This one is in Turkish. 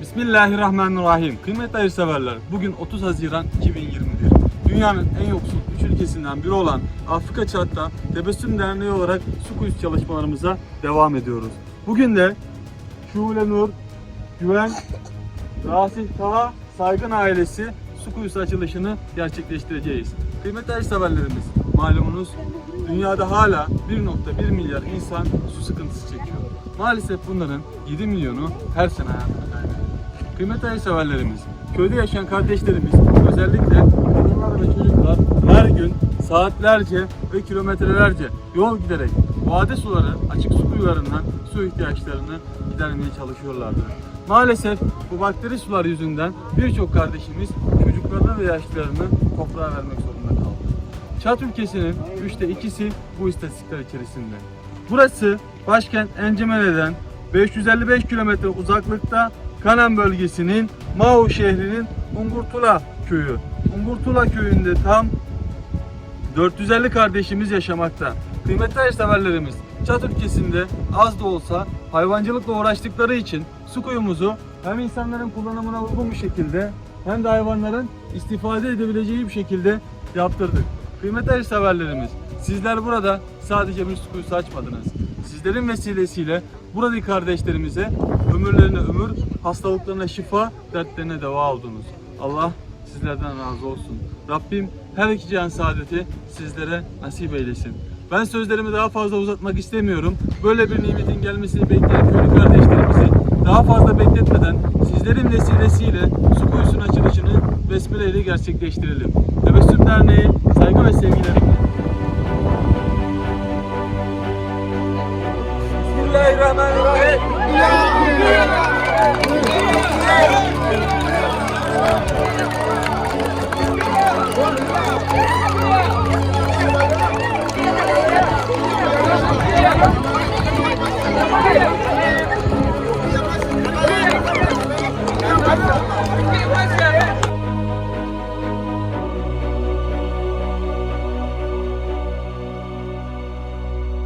Bismillahirrahmanirrahim. Kıymetli hayırseverler, bugün 30 Haziran 2021. Dünyanın en yoksul 3 ülkesinden biri olan Afrika Çat'ta Tebessüm Derneği olarak su kuyusu çalışmalarımıza devam ediyoruz. Bugün de Şule Nur, Güven, Rasih Tava, Saygın ailesi su kuyusu açılışını gerçekleştireceğiz. Kıymetli hayırseverlerimiz, malumunuz dünyada hala 1.1 milyar insan su sıkıntısı çekiyor. Maalesef bunların 7 milyonu her sene hayatını kaybediyor. Kıymetli hayırseverlerimiz, köyde yaşayan kardeşlerimiz özellikle kadınlar ve çocuklar her gün saatlerce ve kilometrelerce yol giderek vade suları açık su kuyularından su ihtiyaçlarını gidermeye çalışıyorlardır. Maalesef bu bakteri sular yüzünden birçok kardeşimiz çocuklarını ve yaşlılarını toprağa vermek zorunda. Çat ülkesinin üçte ikisi bu istatistikler içerisinde. Burası başkent Encemele'den 555 kilometre uzaklıkta Kanan bölgesinin Mao şehrinin Ungurtula köyü. Ungurtula köyünde tam 450 kardeşimiz yaşamakta. Kıymetli hayırseverlerimiz, Çat ülkesinde az da olsa hayvancılıkla uğraştıkları için su kuyumuzu hem insanların kullanımına uygun bir şekilde hem de hayvanların istifade edebileceği bir şekilde yaptırdık. Kıymetli hayırseverlerimiz, sizler burada sadece bir su kuyusu açmadınız. Sizlerin vesilesiyle buradaki kardeşlerimize ömürlerine ömür, hastalıklarına şifa, dertlerine deva oldunuz. Allah sizlerden razı olsun. Rabbim her iki cihan saadeti sizlere nasip eylesin. Ben sözlerimi daha fazla uzatmak istemiyorum. Böyle bir nimetin gelmesini bekleyen köylü kardeşlerimizi daha fazla bekletmeden sizlerin vesilesiyle su kuyusunun açılışını besmele ile gerçekleştirelim. Tebessüm ve sevgilerimle. Bismillahirrahmanirrahim.